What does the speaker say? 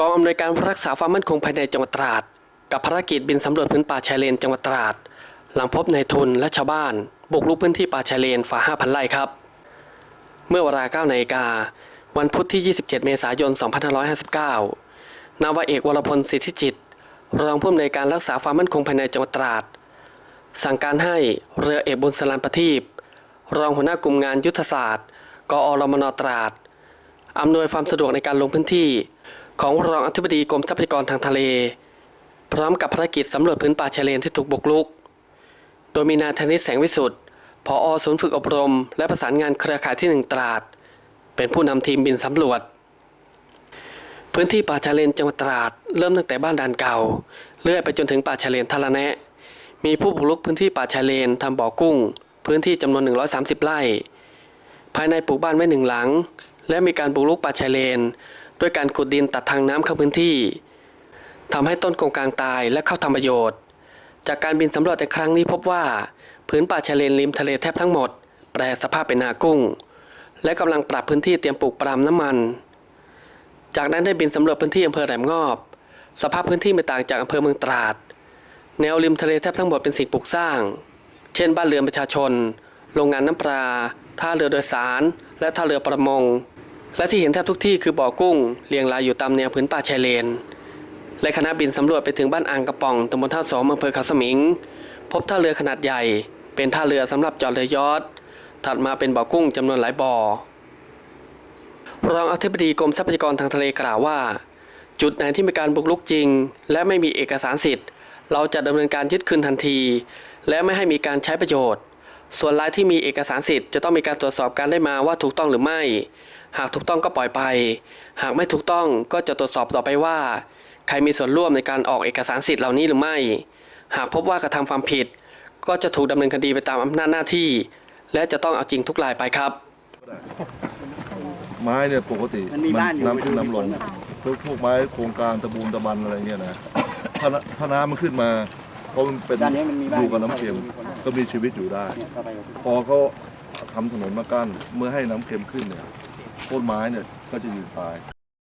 กองอำนวยการรักษาความมั่นคงภายในจังหวัดตราด กับภารกิจบินสำรวจพื้นป่าชายเลนจังหวัดตราด หลังพบนายทุนและชาวบ้าน บุกรุกพื้นที่ป่าชายเลนฝ่า 5,000 ไร่ครับ เมื่อเวลา9นาฬิกา วันพุธที่ 27 เมษายน 2559 นาวาเอกวรพลสิทธิจิต รองผู้อำนวยการรักษาความมั่นคงภายในจังหวัดตราด สั่งการให้เรือเอกบุญสลันประทีปรองหัวหน้ากลุ่มงานยุทธศาสตร์ กอรมนตราดอำนวยความสะดวกในการลงพื้นที่ ของรองอธิบดีกรมทรัพยากรทางทะเล พร้อมกับภารกิจสำรวจพื้นป่าชายเลนที่ถูกบุกรุก โดยมีนายธนิตแสงวิสุทธิ์ผอศูนย์ฝึกอบรม และประสานงานเครือข่ายที่หนึ่งตราด เป็นผู้นำทีมบินสำรวจ พื้นที่ป่าชายเลนจังหวัดตราด เริ่มตั้งแต่บ้านด่านเก่า เลื่อยไปจนถึงป่าชายเลนทะละแนะ มีผู้บุกรุกพื้นที่ป่าชายเลนทำบ่อกุ้ง พื้นที่จำนวน 130 ไร่ ภายในปลูกบ้านไว้หนึ่งหลัง และมีการบุกรุกป่าชายเลน ด้วยการขุดดินตัดทางน้ำเข้าพื้นที่ทำให้ต้นกงกลางตายและเข้าทำประโยชน์ จากการบินสำรวจในครั้งนี้พบว่า พื้นป่าชายเลนริมทะเลแทบทั้งหมด แปรสภาพเป็นนากุ้ง และกำลังปรับพื้นที่เตรียมปลูกปาล์มน้ำมัน จากนั้นได้บินสำรวจพื้นที่อำเภอแหลมงอบ สภาพพื้นที่ไม่ต่างจากอำเภอเมืองตราด แนวริมทะเลแทบทั้งหมดเป็นสิ่งปลูกสร้าง เช่น บ้านเรือนประชาชน โรงงานน้ำปลาท่าเรือโดยสาร และท่าเรือประมง และที่เห็นแทบทุกที่คือบ่อกุ้งเรียงรายอยู่ตามแนวพื้นป่าชายเลน และคณะบินสำรวจไปถึงบ้านอ่างกระป๋องตำบลท่าสอมอำเภอเขาสมิง พบท่าเรือขนาดใหญ่ เป็นท่าเรือสำหรับจอดเรือยอทถัดมาเป็นบ่อกุ้งจำนวนหลายบ่อรองอธิบดีกรมทรัพยากรทางทะเลกล่าวว่า จุดไหนที่มีการบุกรุกจริง และไม่มีเอกสารสิทธิ์ เราจะดำเนินการยึดคืนทันที และไม่ให้มีการใช้ประโยชน์ ส่วนรายที่มีเอกสารสิทธิ์จะต้องมีการตรวจสอบการได้มาว่าถูกต้องหรือไม่ หากถูกต้องก็ปล่อยไป หากไม่ถูกต้องก็จะตรวจสอบต่อไปว่า ใครมีส่วนร่วมในการออกเอกสารสิทธิ์เหล่านี้หรือไม่ หากพบว่ากระทำความผิด ก็จะถูกดำเนินคดีไปตามอำนาจหน้าที่ และจะต้องเอาจริงทุกรายไปครับ ไม้เนี่ยปกติมันมีบ้านอยู่ น้ำขึ้นน้ำลงพวกพวกไม้โครงการตะบูนตะบันอะไรเงี้ยนะถ้าน้ำถ้าน้ำมันขึ้นมาเพราะมันเป็นด้านนี้มันมีบ้านดูกับน้ำเค็มก็มีชีวิตอยู่ได้ เนี่ยเข้าไป พอเขาทำถนนมากั้นเมื่อให้น้ำเค็มขึ้นเนี่ย ต้นไม้เนี่ยก็จะยืนตาย